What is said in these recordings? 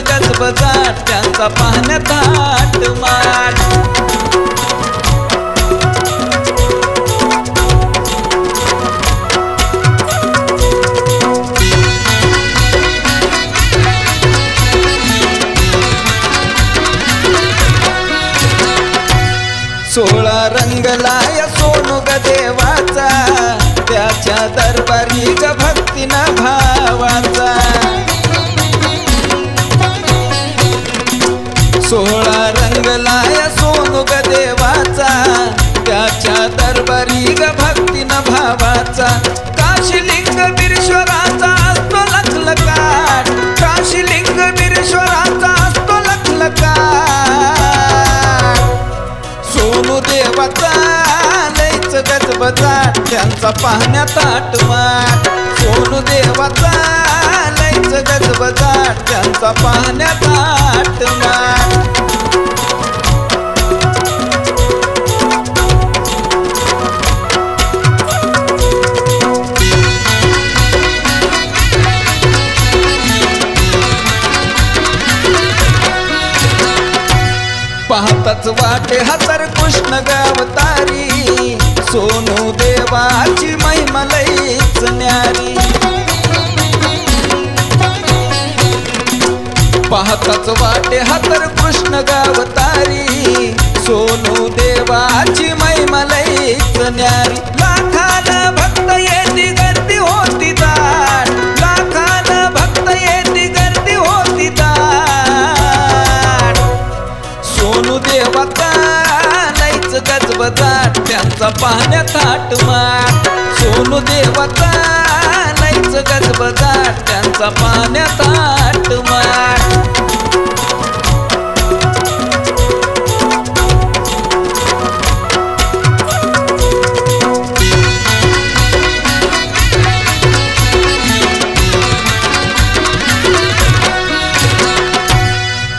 गजबजाट गजबजाट त्यांचा पाहण्यात थाटमाट सोळा रंगलाय सोनू ग देवाचा त्याच्या दरबारी ग भक्तीन भावाचा. सोळा रंगलाय सोनू ग देवाचा. त्याच्या दरबारी ग भक्तीन भावाचा. काशीलिंग बिरेश्वराचा असतो लखलकाट काशीलिंग बिरेश्वराचा असतो लखलकाट सोनू देवाचा लयच गजबजाट त्यांचा पाहण्यात आटवाट सोनू देवाचा लईच गजबजाट त्यांचा पाहण्यात आटवाट पाहताच वाटे हजार कृष्ण गावतारी सोनू देवाची महिमा लईच न्यारी. पाहताच वाटे हतर कृष्ण गावतारी. सोनू देवाची महिमा लईच न्यारी. लाखान भक्त येती गर्दी होती दाट. लाखान भक्त येती गर्दी होती दाट. सोनू देवाचा लईच गजबजाट. त्यांचा पाहण्यात आटमाट सोनू देवाचा लईच गजबजाट त्यांचा पाण्यात आटमाट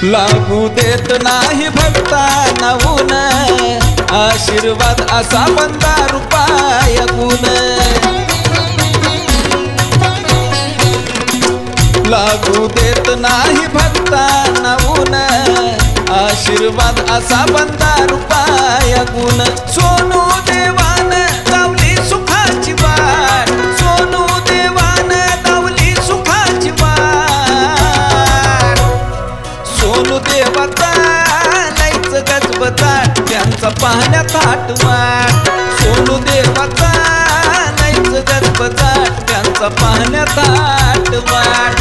लागू देत नाही भक्ता नवून. आशीर्वाद असा बंदा रूपा आशीर्वाद असा बंदा रुपाय गुण. सोनू देवान दावली सुखाची वाट. सोनू देवान दावली सुखाची वाट. सोनू देवाचा लईच गजबता त्यांचा पाहण्यात आटवाट सोनू देवाचा लईच गजबता त्यांचा पाहण्यात आटवाट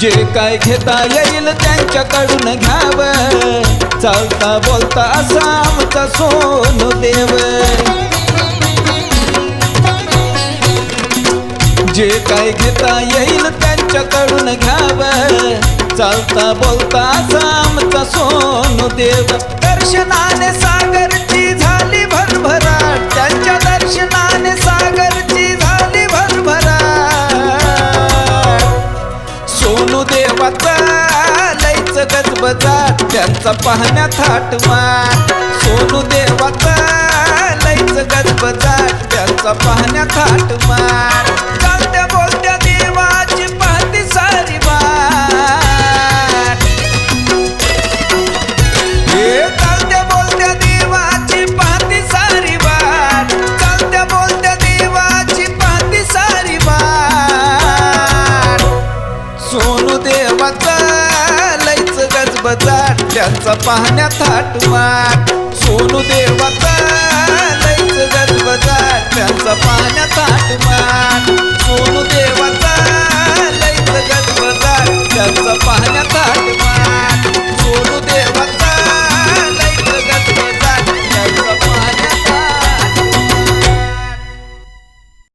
जे काय घेता येईल त्यांच्याकडून घ्याव. चालता बोलता असा आमचा सोनू देव. जे काय घेता येईल त्यांच्याकडून घ्याव. चालता बोलता असा आमचा सोनू देव. दर्शनाने सागर गजबजाट त्यांचा पाहण्यात आटवाट सोनू देवाचा लईच गजबजाट त्यांचा पाहण्यात आटवाट चालत्या बोलत्या त्यांचा पाहण्यात आटवाट सोनू देवाचा लईच गजबजाट त्यांचा पाहण्यात आटवाट सोनू देवाचा लईच गजबजाट त्यांचा पाहण्यात आटवाट